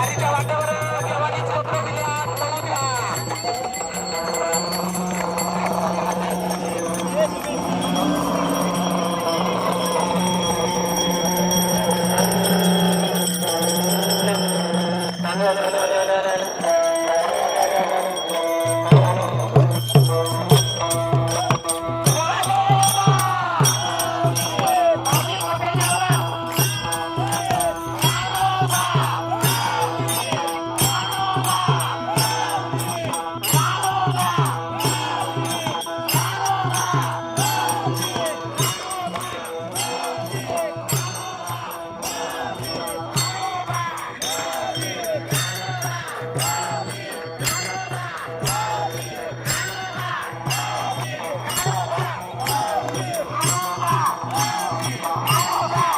गाडी चालवताना किंवा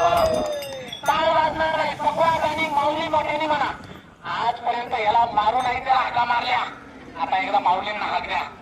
काय वाजणार आहे पकवाज आणि माऊली मोठ्याने म्हणा आजपर्यंत याला मारू नाही तर हाका मारल्या आता एकदा माऊलींना हाक द्या